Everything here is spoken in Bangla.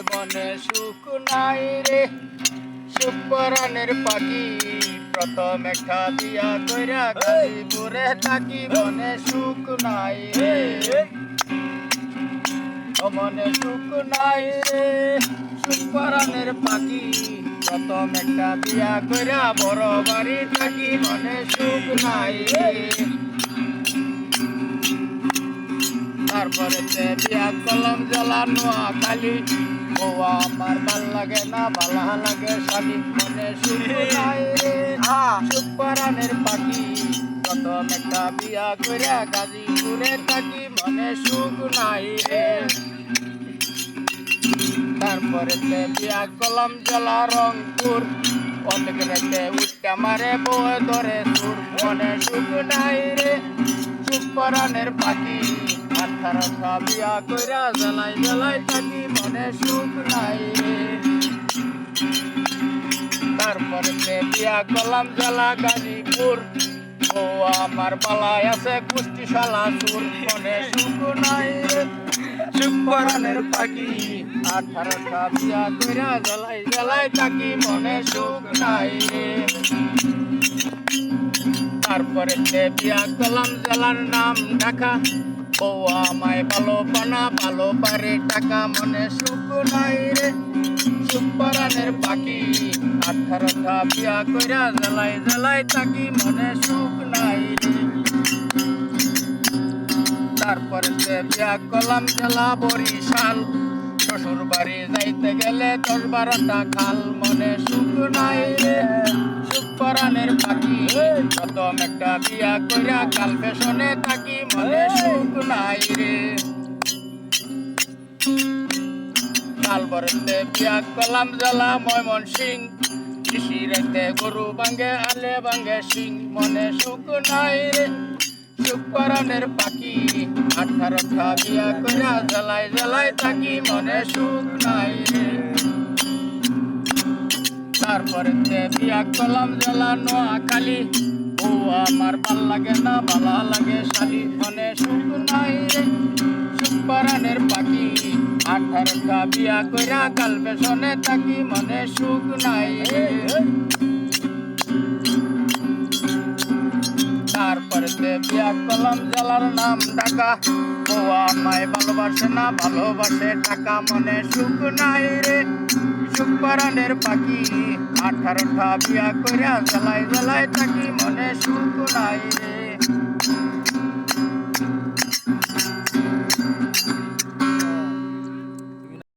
মনে সুখ নাই রে। সুপরানের পাখি প্রথম একটা বিয়া কইরা গাজীপুরে থাকি মনে সুখ নাই রে। মনে সুখ নাই রে। সুপরানের পাখি প্রথম একটা বিয়া কইরা বড় বাড়ি থাকি মনে সুখ নাই রে। তারপরে বিয়া কলম জ্বালানো খালি বউয়া আমার ভালো লাগে না ভালা লাগে শালি মনে সুপারানের পাখি প্রথম একটা বিয়া করে গাজীপুরে থাকি মনে সুখ নাই রে। তারপরে বিয়া কলম জ্বালা রংপুর। অনেক রাতে উঠতে মারে বউয়ে ধরে সুর মনে সুখ নাই রে। সুপরানের পাখি। আঠারোটা বিয়া কইরা জ্বালাই জ্বালাই থাকি, মনে সুখ নাই রে। তারপরে বিয়া কলাম জ্বালা গাজীপুর। ও আমার পালায় আছে কুষ্টি শালা মনে সুখ নাই রে। সুপরানের পাখি আঠারোটা বিয়া কইরা জ্বালাই জ্বালাই থাকি, মনে সুখ নাই রে। তারপরে বিয়া কলাম জ্বালার নাম ঢাকা। ও আমায় ভালো পানা ভালো পারে টাকা মনে সুখ নাই রে। সুপরানের পাখি আঠারোটা বিয়া কইরা জ্বালাই জ্বালাই থাকি মনে সুখ নাই রে। তারপরে তে বিয়া কলাম জ্বালা বরিশাল। শ্বশুর বাড়ি যাইতে গেলে দশ বারোটা খাল মনে সুখ নাই রে। পরানের পাখি। প্রথম একটা বিয়া কইরা কাল পেছনে থাকি, মনে সুখ নাই রে। কাল বরতে বিয়া কলাম জ্বালা ময়মন সিং। কৃষি রাইতে গরু ভাঙ্গে আলে ভাঙ্গে সিং, মনে সুখ নাই রে। শুক্রানের পাখি, আঠারোটা বিয়া কইরা জ্বালাই জ্বালাই থাকি, মনে সুখ নাই রে। তারপরে বিয়া কলাম জ্বালা নোয়াখালী। ও আমার ভালো লাগে না, ভালা লাগে শালি। মনে সুখ নাই রে শুক্রানের পাখি। আঠারোটা বিয়া কইরা কাল পেছনে থাকি, মনে সুখ নাই তারপরে বিয়া কলম জ্বালার নাম ডাকা ও আমায় ভালোবাসে না, ভালোবাসে টাকা মনে সুখ নাই রে। সুখ পরানের পাখি, আঠারোটা বিয়া করিয়া জ্বালাই জ্বালাই থাকি, মনে সুখ নাই রে।